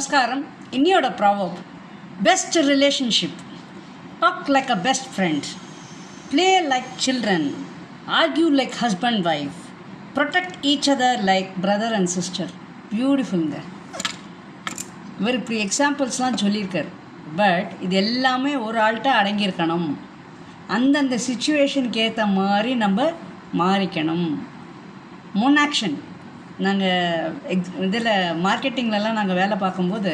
நமஸ்காரம். இன்னியோட proverb best relationship talk like a best friend play like children argue like husband wife protect each other like brother and sister பியூட்டிஃபுல்ங்க இவர் இப்படி எக்ஸாம்பிள்ஸ்லாம் சொல்லியிருக்கார். But இது எல்லாமே ஒரு ஆள்கிட்ட அடங்கியிருக்கணும். அந்தந்த சுச்சுவேஷனுக்கு ஏற்ற மாதிரி நம்ம மாறிக்கணும். மோன் ஆக்ஷன் நாங்கள் எக்ஸ் இதில் மார்க்கெட்டிங்லலாம் நாங்கள் வேலை பார்க்கும்போது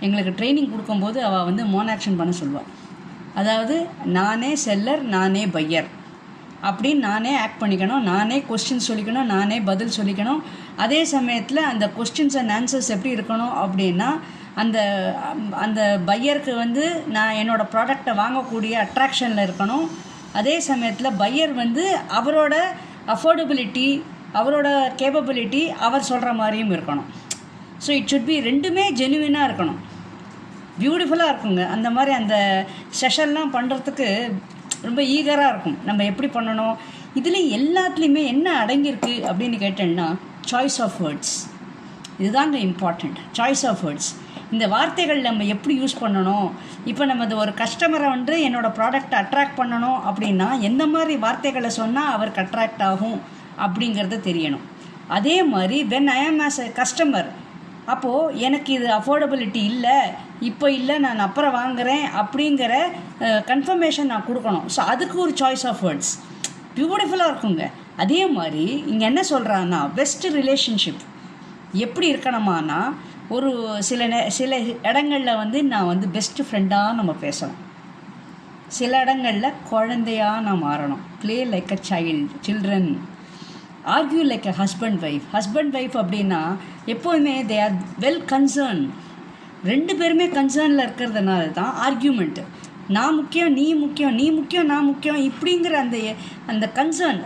எங்களுக்கு ட்ரைனிங் கொடுக்கும்போது அவள் வந்து மோன் ஆக்ஷன் பண்ண சொல்லுவாள் அதாவது நானே செல்லர் நானே பையர் அப்படின்னு நானே ஆக்ட் பண்ணிக்கணும் நானே கொஸ்டின் சொல்லிக்கணும் நானே பதில் சொல்லிக்கணும். அதே சமயத்தில் அந்த கொஸ்டின்ஸ் அண்ட் ஆன்சர்ஸ் எப்படி இருக்கணும் அப்படின்னா அந்த அந்த பையருக்கு வந்து நான் என்னோடய ப்ராடக்டை வாங்கக்கூடிய அட்ராக்ஷனில் இருக்கணும். அதே சமயத்தில் பையர் வந்து அவரோட அஃபோர்டபிலிட்டி அவரோட கேப்பபிலிட்டி அவர் சொல்கிற மாதிரியும் இருக்கணும். ஸோ இட் சுட் பி ரெண்டுமே ஜெனுவினாக இருக்கணும். பியூட்டிஃபுல்லாக இருக்குங்க. அந்த மாதிரி அந்த செஷன்லாம் பண்ணுறதுக்கு ரொம்ப ஈகராக இருக்கும். நம்ம எப்படி பண்ணணும்? இதில் எல்லாத்துலேயுமே என்ன அடங்கியிருக்கு அப்படின்னு கேட்டேன்னா சாய்ஸ் ஆஃப் வேர்ட்ஸ் இதுதாங்க இம்பார்ட்டண்ட் சாய்ஸ் ஆஃப் வேர்ட்ஸ் இந்த வார்த்தைகள் நம்ம எப்படி யூஸ் பண்ணணும்? இப்போ நம்ம ஒரு கஸ்டமரை வந்து என்னோடய ப்ராடக்ட் அட்ராக்ட் பண்ணணும் அப்படின்னா எந்த மாதிரி வார்த்தைகளை சொன்னால் அவருக்கு அட்ராக்ட் ஆகும்? அப்படிங்கிறத தெரியணும். அதே மாதிரி வென் ஐ ஆம் ஆஸ் எ கஸ்டமர் அப்போது எனக்கு இது அஃபோர்டபிலிட்டி இல்லை இப்போ இல்லை நான் அப்புறம் வாங்குகிறேன் அப்படிங்கிற கன்ஃபர்மேஷன் நான் கொடுக்கணும். ஸோ அதுக்கு ஒரு சாய்ஸ் ஆஃப் வேர்ட்ஸ் பியூட்டிஃபுல்லாக இருக்குங்க. அதே மாதிரி இங்கே என்ன சொல்கிறான்னா பெஸ்ட் ரிலேஷன்ஷிப் எப்படி இருக்கணுமானா ஒரு சில நே சில இடங்களில் வந்து நான் வந்து பெஸ்ட்டு ஃப்ரெண்டாக நம்ம பேசணும். சில இடங்களில் குழந்தையாக நான் மாறணும். Play like a child children argue like a husband wife husband wife அப்படின்னா எப்போதுமே தே ஆர் வெல் கன்சர்ன் ரெண்டு பேருமே கன்சர்னில் இருக்கிறதுனால தான் ஆர்கியூமெண்ட்டு நான் முக்கியம் நீ முக்கியம் நீ முக்கியம் நான் முக்கியம் இப்படிங்கிற அந்த அந்த கன்சர்ன்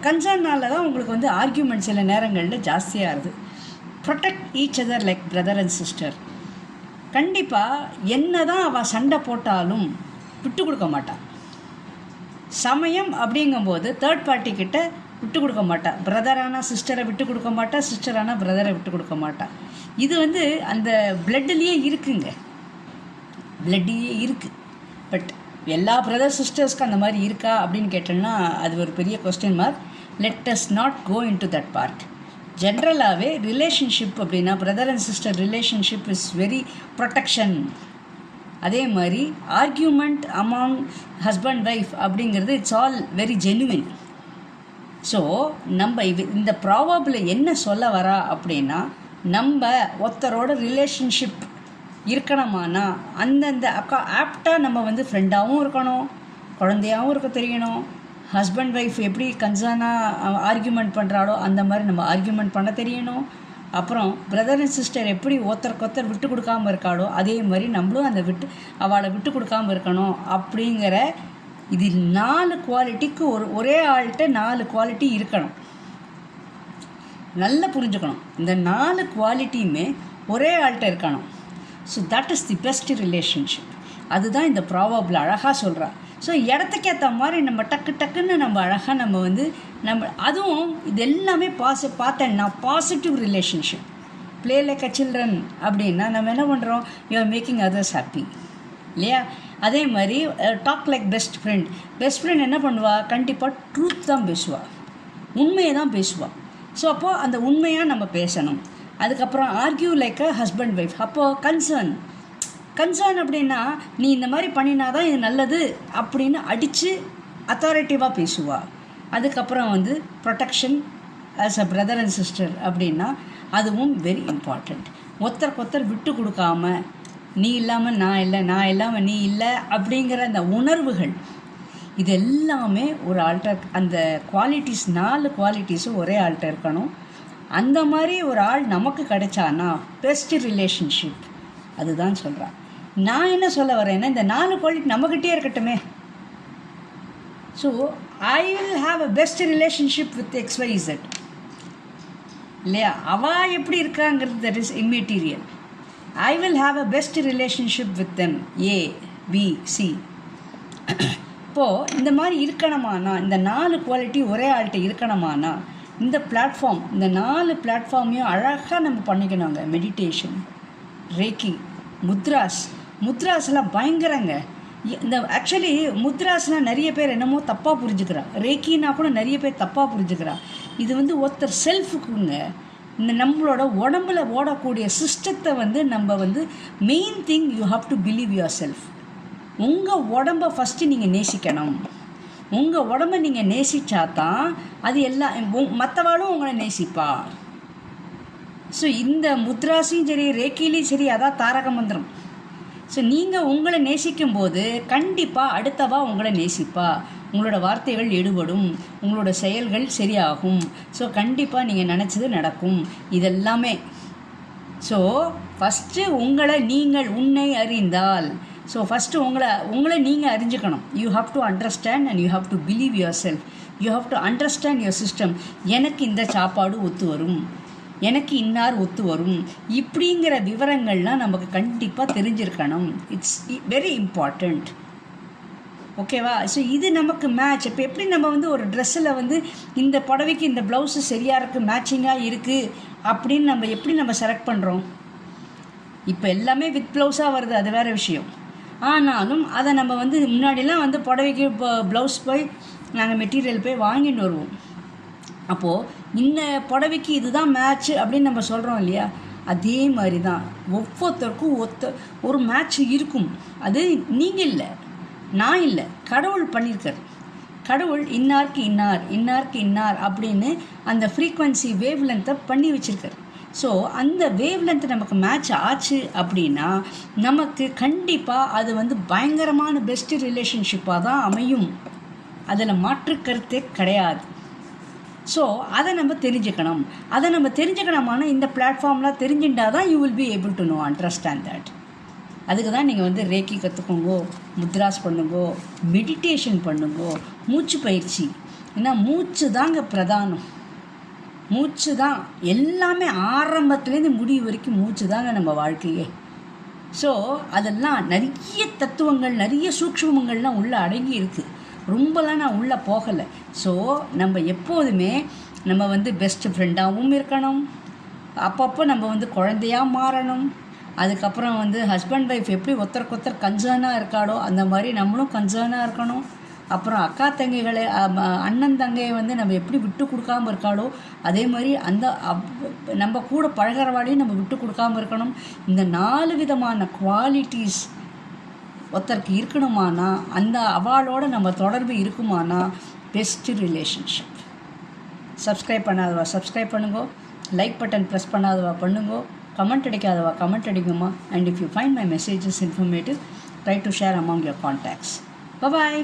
கன்சர்னால தான் உங்களுக்கு வந்து ஆர்கியூமெண்ட் சில நேரங்களில் ஜாஸ்தியாக இருது protect each other like brother and sister கண்டிப்பாக என்ன தான் அவள் சண்டை போட்டாலும் விட்டு கொடுக்க மாட்டாள் சமயம் அப்படிங்கும்போது தேர்ட் பார்ட்டி கிட்ட விட்டு கொடுக்க மாட்டா. பிரதரானா சிஸ்டரை விட்டு கொடுக்க மாட்டா சிஸ்டரானா பிரதரை விட்டு கொடுக்க மாட்டா. இது வந்து அந்த பிளட்லேயே இருக்குங்க. பிளட்லேயே இருக்குது பட் எல்லா பிரதர் சிஸ்டர்ஸ்க்கு அந்த மாதிரி இருக்கா அப்படின்னு கேட்டோம்னா அது ஒரு பெரிய question mark let us not go into that part ஜென்ரலாகவே ரிலேஷன்ஷிப் அப்படின்னா brother and sister relationship is very protection அதே மாதிரி ஆர்கியூமெண்ட் அமாங் ஹஸ்பண்ட் ஒய்ஃப் அப்படிங்கிறது it's all very genuine so நம்ம இது இந்த ப்ராபபிள் என்ன சொல்ல வரா அப்படின்னா நம்ம ஒருத்தரோட ரிலேஷன்ஷிப் இருக்கணுமானா அந்தந்த அக்கா ஆப்டாக நம்ம வந்து ஃப்ரெண்டாகவும் இருக்கணும் குழந்தையாகவும் இருக்க தெரியணும் ஹஸ்பண்ட் ஒய்ஃப் எப்படி கன்சர்னாக ஆர்கியூமெண்ட் பண்ணுறாளோ அந்த மாதிரி நம்ம ஆர்கியூமெண்ட் பண்ண தெரியணும். அப்புறம் பிரதர் அண்ட் சிஸ்டர் எப்படி ஒருத்தருக்கு விட்டு கொடுக்காமல் இருக்காளோ அதே மாதிரி நம்மளும் அந்த விட்டு அவளை விட்டு கொடுக்காமல் இருக்கணும் அப்படிங்கிற இது நாலு குவாலிட்டிக்கு ஒரு ஒரே ஆள்கிட்ட நாலு குவாலிட்டி இருக்கணும். நல்லா புரிஞ்சுக்கணும். இந்த நாலு குவாலிட்டியுமே ஒரே ஆள்கிட்ட இருக்கணும். So that is the best relationship அதுதான் இந்த ப்ராவபிள் அழகாக சொல்கிறா ஸோ இடத்துக்கேற்ற மாதிரி நம்ம டக்கு டக்குன்னு நம்ம அழகாக நம்ம வந்து நம்ம அதுவும் இது எல்லாமே பாசி பார்த்தேன்னா positive relationship play like a children அப்படின்னா நம்ம என்ன பண்ணுறோம் you are making others happy இல்லையா? அதே மாதிரி talk like best friend best friend என்ன பண்ணுவாள் கண்டிப்பாக ட்ரூத் தான் பேசுவாள் உண்மையை தான் பேசுவாள் ஸோ அப்போது அந்த உண்மையாக நம்ம பேசணும். அதுக்கப்புறம் argue like a husband wife அப்போது கன்சர்ன் கன்சர்ன் அப்படின்னா நீ இந்த மாதிரி பண்ணினா தான் இது நல்லது அப்படின்னு அடித்து அத்தாரிட்டிவாக பேசுவாள் அதுக்கப்புறம் வந்து protection as a brother and sister அப்படின்னா அதுவும் வெரி இம்பார்ட்டண்ட் ஒருத்தருக்கு ஒருத்தர் விட்டு கொடுக்காம நீ இல்லாமல் நான் இல்லை நான் இல்லாமல் நீ இல்லை அப்படிங்கிற அந்த உணர்வுகள் இது எல்லாமே ஒரு ஆள்கிட்ட அந்த குவாலிட்டிஸ் நாலு குவாலிட்டிஸும் ஒரே ஆள்கிட்ட இருக்கணும். அந்த மாதிரி ஒரு ஆள் நமக்கு கிடைச்சானா பெஸ்ட் ரிலேஷன்ஷிப் அதுதான் சொல்கிறான் நான் என்ன சொல்ல வரேன்னா இந்த நாலு குவாலிட்டி நம்மக்கிட்டே இருக்கட்டுமே. So I will have a best relationship with X Y Z இல்லையா? அவள் எப்படி இருக்காங்கிறது that is immaterial I will have a best relationship with them A B C இப்போது இந்த மாதிரி இருக்கணுமானா இந்த நாலு குவாலிட்டி ஒரே ஆள்கிட்ட இருக்கணுமானா இந்த பிளாட்ஃபார்ம் இந்த நாலு பிளாட்ஃபார்மையும் அழகாக நம்ம பண்ணிக்கணுங்க. மெடிடேஷன் ரேக்கி முத்ராஸ் முத்ராஸ்லாம் பயங்கரங்க. இந்த ஆக்சுவலி முத்ராஸ்னால் நிறைய பேர் என்னமோ தப்பாக புரிஞ்சுக்கிறா. ரேக்கின்னா கூட நிறைய பேர் தப்பாக புரிஞ்சுக்கிறா. இது வந்து ஒருத்தர் செல்ஃபுக்குங்க இந்த நம்மளோட உடம்புல ஓடக்கூடிய சிஸ்டத்தை வந்து நம்ம வந்து main thing you have to believe yourself உங்கள் உடம்ப ஃபஸ்ட்டு நீங்கள் நேசிக்கணும். உங்கள் உடம்ப நீங்கள் நேசித்தா தான் அது எல்லாம் மற்றவாளும் உங்களை நேசிப்பா. ஸோ இந்த முத்ராஸையும் சரி ரேக்கிலையும் சரி அதான் தாரக மந்திரம். ஸோ நீங்கள் உங்களை நேசிக்கும் போது கண்டிப்பாக அடுத்தவா உங்களை நேசிப்பா. உங்களோட வார்த்தைகள் எடுபடும். உங்களோட செயல்கள் சரியாகும். ஸோ கண்டிப்பாக நீங்கள் நினச்சது நடக்கும். இதெல்லாமே. ஸோ ஃபஸ்ட்டு உங்களை நீங்கள் உன்னை அறிந்தால். ஸோ ஃபஸ்ட்டு உங்களை உங்களை நீங்கள் அறிஞ்சுக்கணும். You have to understand and you have to believe yourself you have to understand your system எனக்கு இந்த சாப்பாடு ஒத்து வரும். எனக்கு இன்னார் ஒத்து வரும். இப்படிங்கிற விவரங்கள்லாம் நமக்கு கண்டிப்பாக தெரிஞ்சிருக்கணும். இட்ஸ் வெரி இம்பார்ட்டண்ட் ஓகேவா ஸோ இது நமக்கு மேட்ச் இப்போ எப்படி நம்ம வந்து ஒரு ட்ரெஸ்ஸில் வந்து இந்த புடவைக்கு இந்த ப்ளவுஸு சரியாக இருக்குது மேட்சிங்காக இருக்குது அப்படின்னு நம்ம எப்படி நம்ம செலக்ட் பண்ணுறோம் இப்போ எல்லாமே வித் ப்ளவுஸாக வருது. அது வேறு விஷயம். ஆனாலும் அதை நம்ம வந்து முன்னாடிலாம் வந்து புடவைக்கு இப்போ ப்ளவுஸ் போய் நாங்கள் மெட்டீரியல் போய் வாங்கிட்டு வருவோம். அப்போது இந்த புடவைக்கு இதுதான் மேட்ச்சு அப்படின்னு நம்ம சொல்கிறோம் இல்லையா? அதே மாதிரி தான் ஒவ்வொருத்தருக்கும் ஒத்த ஒரு மேட்ச் இருக்கும். அது நீங்கள் இல்லை நான் இல்லை கடவுள் பண்ணியிருக்கார். கடவுள் இன்னாருக்கு இன்னார் இன்னாருக்கு இன்னார் அப்படின்னு அந்த ஃப்ரீக்வன்சி வேவ் லென்த்தை பண்ணி வச்சுருக்கார். ஸோ அந்த வேவ் லென்த் நமக்கு மேட்ச் ஆச்சு அப்படின்னா நமக்கு கண்டிப்பாக அது வந்து பயங்கரமான பெஸ்ட் ரிலேஷன்ஷிப்பாக தான் அமையும். அதில் மாற்று கருத்தே கிடையாது. ஸோ அதை நம்ம தெரிஞ்சுக்கணும். அதை நம்ம தெரிஞ்சுக்கணுமான இந்த பிளாட்ஃபார்ம்லாம் தெரிஞ்சுட்டா தான் you will be able to know understand that அதுக்கு தான் நீங்கள் வந்து ரேக்கி கற்றுக்கோங்கோ முத்ராஸ் பண்ணுங்கோ மெடிடேஷன் பண்ணுங்கோ மூச்சு பயிற்சி. ஏன்னா மூச்சு தாங்க பிரதானம். மூச்சு தான் எல்லாமே ஆரம்பத்துலேருந்து முடிவு வரைக்கும் மூச்சு தாங்க நம்ம வாழ்க்கையே. ஸோ அதெல்லாம் நிறைய தத்துவங்கள் நிறைய சூக்ஷ்மங்கள்லாம் உள்ளே அடங்கி இருக்குது ரொம்பலாம் நான் உள்ளே போகலை. ஸோ நம்ம எப்போதுமே நம்ம வந்து பெஸ்ட் ஃப்ரெண்டாகவும் இருக்கணும். அப்பப்போ நம்ம வந்து குழந்தையாக மாறணும். அதுக்கப்புறம் வந்து ஹஸ்பண்ட் ஒய்ஃப் எப்படி ஒருத்தருக்கு ஒருத்தர் கன்சர்னாக இருக்காளோ அந்த மாதிரி நம்மளும் கன்சர்னாக இருக்கணும். அப்புறம் அக்கா தங்கைகளை அண்ணன் தங்கையை வந்து நம்ம எப்படி விட்டு கொடுக்காம இருக்காளோ அதே மாதிரி அந்த நம்ம கூட பழகிறவாடையும் நம்ம விட்டு கொடுக்காம இருக்கணும். இந்த நாலு விதமான குவாலிட்டிஸ் ஒருத்தருக்கு இருக்கணுமானா அந்த அவளோட நம்ம தொடர்பு இருக்குமானா பெஸ்ட் ரிலேஷன்ஷிப் சப்ஸ்கிரைப் பண்ணாதவா சப்ஸ்கிரைப் பண்ணுங்கோ. லைக் பட்டன் ப்ரெஸ் பண்ணாதவா பண்ணுங்கோ. கமெண்ட் அடிக்காதவா comment அடிக்குமா and if you find my messages informative try to share among your contacts bye bye